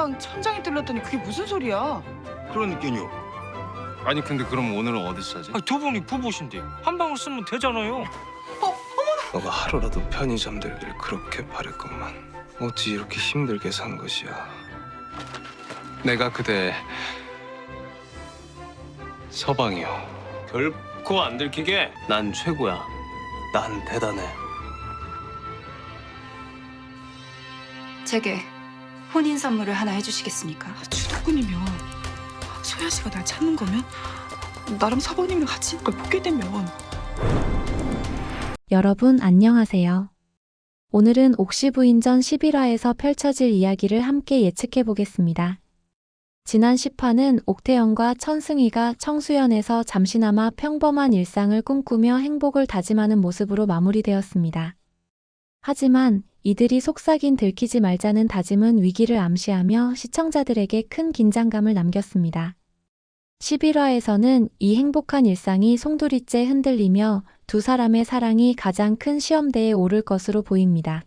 방 천장이 뚫렸더니 그게 무슨 소리야? 그러니까요. 아니 근데 그럼 오늘은 어디서 자지? 아니, 두 분이 부부신데 한 방을 쓰면 되잖아요. 너가 하루라도 편의점 들기를 그렇게 바랬건만 어찌 이렇게 힘들게 산 것이야. 내가 그대 서방이요. 결코 안 들키게 난 최고야. 난 대단해. 제게 혼인 선물을 하나 해주시겠습니까? 주도꾼이면 소야 씨가 날 찾는 거면 나랑 서방님이랑 같이 있는 걸 보게 되면 여러분 안녕하세요. 오늘은 옥시 부인전 11화에서 펼쳐질 이야기를 함께 예측해 보겠습니다. 지난 10화는 옥태영과 천승희가 청수연에서 잠시나마 평범한 일상을 꿈꾸며 행복을 다짐하는 모습으로 마무리되었습니다. 하지만 이들이 속삭인 들키지 말자는 다짐은 위기를 암시하며 시청자들에게 큰 긴장감을 남겼습니다. 11화에서는 이 행복한 일상이 송두리째 흔들리며 두 사람의 사랑이 가장 큰 시험대에 오를 것으로 보입니다.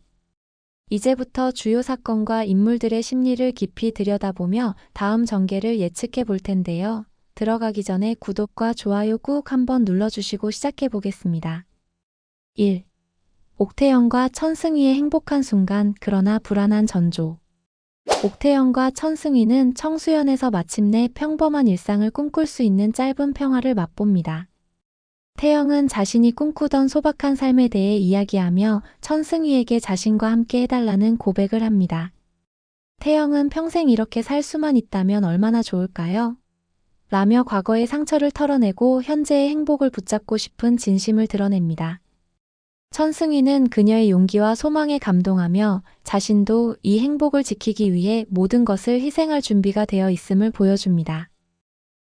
이제부터 주요 사건과 인물들의 심리를 깊이 들여다보며 다음 전개를 예측해 볼 텐데요. 들어가기 전에 구독과 좋아요 꾹 한번 눌러주시고 시작해 보겠습니다. 1. 옥태영과 천승희의 행복한 순간 그러나 불안한 전조. 옥태영과 천승희는 청수연에서 마침내 평범한 일상을 꿈꿀 수 있는 짧은 평화를 맛봅니다. 태영은 자신이 꿈꾸던 소박한 삶에 대해 이야기하며 천승희에게 자신과 함께 해달라는 고백을 합니다. 태영은 평생 이렇게 살 수만 있다면 얼마나 좋을까요? 라며 과거의 상처를 털어내고 현재의 행복을 붙잡고 싶은 진심을 드러냅니다. 천승희는 그녀의 용기와 소망에 감동하며 자신도 이 행복을 지키기 위해 모든 것을 희생할 준비가 되어 있음을 보여줍니다.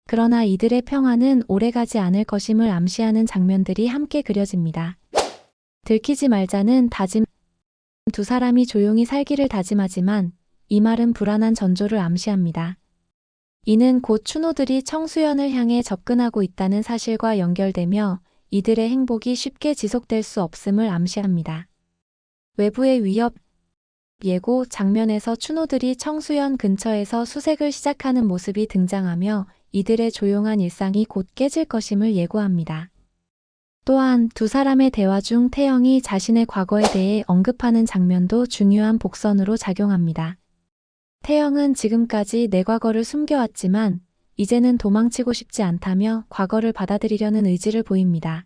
그러나 이들의 평화는 오래가지 않을 것임을 암시하는 장면들이 함께 그려집니다. 들키지 말자는 다짐 두 사람이 조용히 살기를 다짐하지만 이 말은 불안한 전조를 암시합니다. 이는 곧 추노들이 청수연을 향해 접근하고 있다는 사실과 연결되며 이들의 행복이 쉽게 지속될 수 없음을 암시합니다. 외부의 위협 예고 장면에서 추노들이 청수연 근처에서 수색을 시작하는 모습이 등장하며 이들의 조용한 일상이 곧 깨질 것임을 예고합니다. 또한 두 사람의 대화 중 태영이 자신의 과거에 대해 언급하는 장면도 중요한 복선으로 작용합니다. 태영은 지금까지 내 과거를 숨겨왔지만 이제는 도망치고 싶지 않다며 과거를 받아들이려는 의지를 보입니다.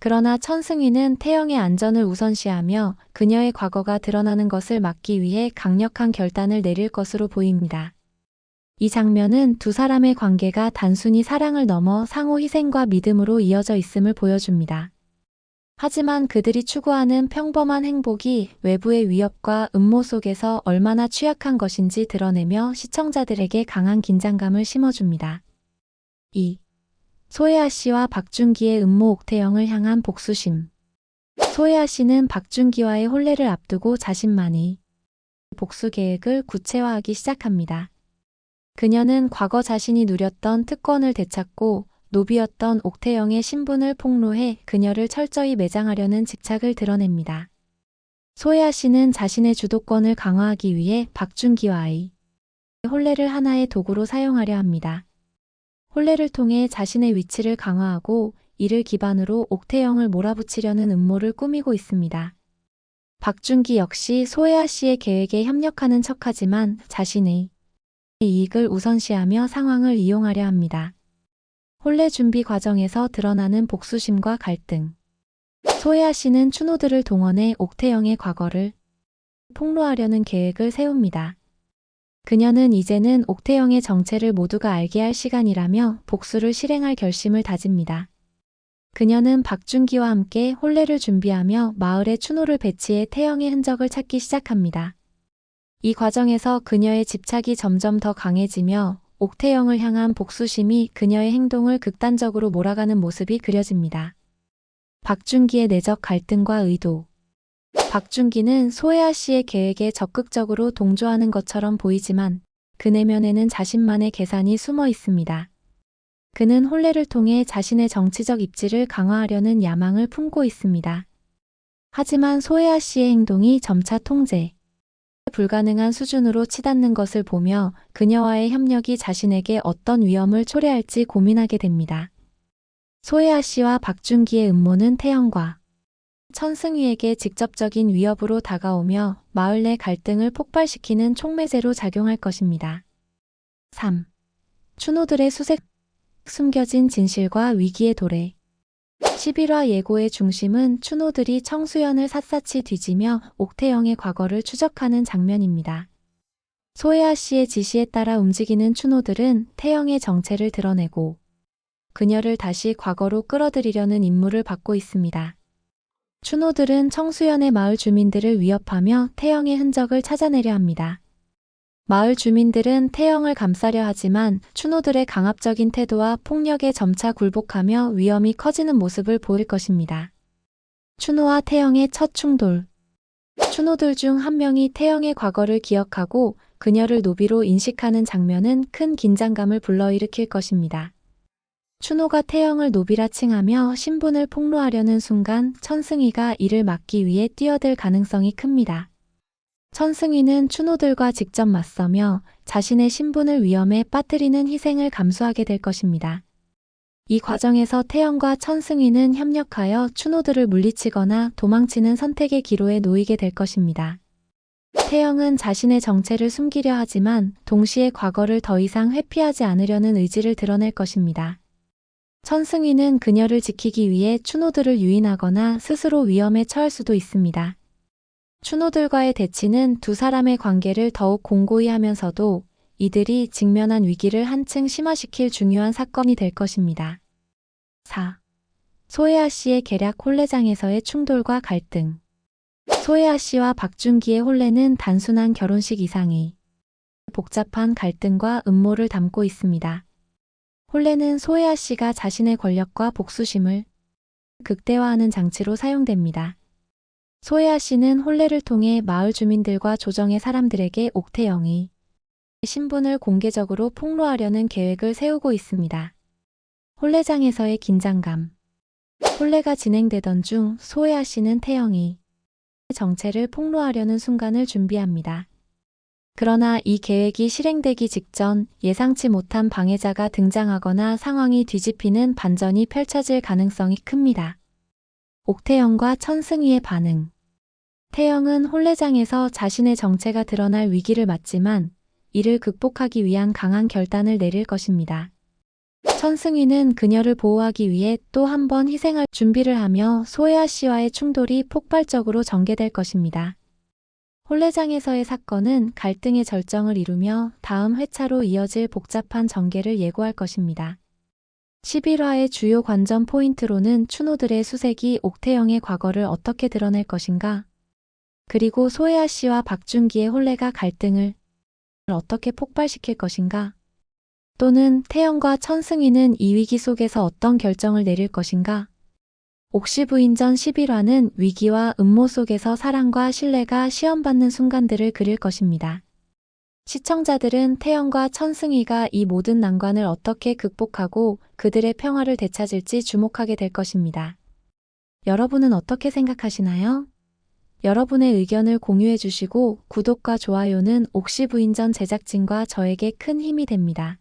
그러나 천승희는 태영의 안전을 우선시하며 그녀의 과거가 드러나는 것을 막기 위해 강력한 결단을 내릴 것으로 보입니다. 이 장면은 두 사람의 관계가 단순히 사랑을 넘어 상호 희생과 믿음으로 이어져 있음을 보여줍니다. 하지만 그들이 추구하는 평범한 행복이 외부의 위협과 음모 속에서 얼마나 취약한 것인지 드러내며 시청자들에게 강한 긴장감을 심어줍니다. 2. 소혜아 씨와 박준기의 음모 옥태영을 향한 복수심. 소혜아 씨는 박준기와의 혼례를 앞두고 자신만의 복수 계획을 구체화하기 시작합니다. 그녀는 과거 자신이 누렸던 특권을 되찾고 노비였던 옥태영의 신분을 폭로해 그녀를 철저히 매장하려는 직착을 드러냅니다. 소혜아 씨는 자신의 주도권을 강화하기 위해 박준기와의 혼례를 하나의 도구로 사용하려 합니다. 혼례를 통해 자신의 위치를 강화하고 이를 기반으로 옥태영을 몰아붙이려는 음모를 꾸미고 있습니다. 박준기 역시 소혜아 씨의 계획에 협력하는 척하지만 자신의 이익을 우선시하며 상황을 이용하려 합니다. 혼례 준비 과정에서 드러나는 복수심과 갈등. 소혜아 씨는 추노들을 동원해 옥태영의 과거를 폭로하려는 계획을 세웁니다. 그녀는 이제는 옥태영의 정체를 모두가 알게 할 시간이라며 복수를 실행할 결심을 다집니다. 그녀는 박준기와 함께 혼례를 준비하며 마을에 추노를 배치해 태영의 흔적을 찾기 시작합니다. 이 과정에서 그녀의 집착이 점점 더 강해지며 옥태영을 향한 복수심이 그녀의 행동을 극단적으로 몰아가는 모습이 그려집니다. 박준기의 내적 갈등과 의도. 박준기는 소혜아 씨의 계획에 적극적으로 동조하는 것처럼 보이지만 그 내면에는 자신만의 계산이 숨어 있습니다. 그는 혼례를 통해 자신의 정치적 입지를 강화하려는 야망을 품고 있습니다. 하지만 소혜아 씨의 행동이 점차 통제, 불가능한 수준으로 치닫는 것을 보며 그녀와의 협력이 자신에게 어떤 위험을 초래할지 고민하게 됩니다. 소혜아 씨와 박준기의 음모는 태영과 천승위에게 직접적인 위협으로 다가오며 마을 내 갈등을 폭발시키는 촉매제로 작용할 것입니다. 3. 추노들의 수색 숨겨진 진실과 위기의 도래 11화 예고의 중심은 추노들이 청수연을 샅샅이 뒤지며 옥태영의 과거를 추적하는 장면입니다. 소혜아 씨의 지시에 따라 움직이는 추노들은 태영의 정체를 드러내고 그녀를 다시 과거로 끌어들이려는 임무를 받고 있습니다. 추노들은 청수연의 마을 주민들을 위협하며 태영의 흔적을 찾아내려 합니다. 마을 주민들은 태영을 감싸려 하지만 추노들의 강압적인 태도와 폭력에 점차 굴복하며 위험이 커지는 모습을 보일 것입니다. 추노와 태영의 첫 충돌. 추노들 중 한 명이 태영의 과거를 기억하고 그녀를 노비로 인식하는 장면은 큰 긴장감을 불러일으킬 것입니다. 추노가 태영을 노비라 칭하며 신분을 폭로하려는 순간 천승희가 이를 막기 위해 뛰어들 가능성이 큽니다. 천승희는 추노들과 직접 맞서며 자신의 신분을 위험에 빠뜨리는 희생을 감수하게 될 것입니다. 이 과정에서 태영과 천승희는 협력하여 추노들을 물리치거나 도망치는 선택의 기로에 놓이게 될 것입니다. 태영은 자신의 정체를 숨기려 하지만 동시에 과거를 더 이상 회피하지 않으려는 의지를 드러낼 것입니다. 천승희는 그녀를 지키기 위해 추노들을 유인하거나 스스로 위험에 처할 수도 있습니다. 추노들과의 대치는 두 사람의 관계를 더욱 공고히 하면서도 이들이 직면한 위기를 한층 심화시킬 중요한 사건이 될 것입니다. 4. 소혜아 씨의 계략 혼례장에서의 충돌과 갈등 소혜아 씨와 박준기의 혼례는 단순한 결혼식 이상의 복잡한 갈등과 음모를 담고 있습니다. 혼례는 소혜아 씨가 자신의 권력과 복수심을 극대화하는 장치로 사용됩니다. 소혜아 씨는 혼례를 통해 마을 주민들과 조정의 사람들에게 옥태영의 신분을 공개적으로 폭로하려는 계획을 세우고 있습니다. 혼례장에서의 긴장감 혼례가 진행되던 중 소혜아 씨는 태영이 정체를 폭로하려는 순간을 준비합니다. 그러나 이 계획이 실행되기 직전 예상치 못한 방해자가 등장하거나 상황이 뒤집히는 반전이 펼쳐질 가능성이 큽니다. 옥태영과 천승희의 반응 태영은 혼례장에서 자신의 정체가 드러날 위기를 맞지만 이를 극복하기 위한 강한 결단을 내릴 것입니다. 천승희는 그녀를 보호하기 위해 또 한 번 희생할 준비를 하며 소혜아 씨와의 충돌이 폭발적으로 전개될 것입니다. 혼례장에서의 사건은 갈등의 절정을 이루며 다음 회차로 이어질 복잡한 전개를 예고할 것입니다. 11화의 주요 관전 포인트로는 추노들의 수색이 옥태영의 과거를 어떻게 드러낼 것인가? 그리고 소혜아 씨와 박준기의 혼례가 갈등을 어떻게 폭발시킬 것인가? 또는 태영과 천승희는 이 위기 속에서 어떤 결정을 내릴 것인가? 옥시 부인전 11화는 위기와 음모 속에서 사랑과 신뢰가 시험받는 순간들을 그릴 것입니다. 시청자들은 태영과 천승희가 이 모든 난관을 어떻게 극복하고 그들의 평화를 되찾을지 주목하게 될 것입니다. 여러분은 어떻게 생각하시나요? 여러분의 의견을 공유해 주시고 구독과 좋아요는 옥시 부인전 제작진과 저에게 큰 힘이 됩니다.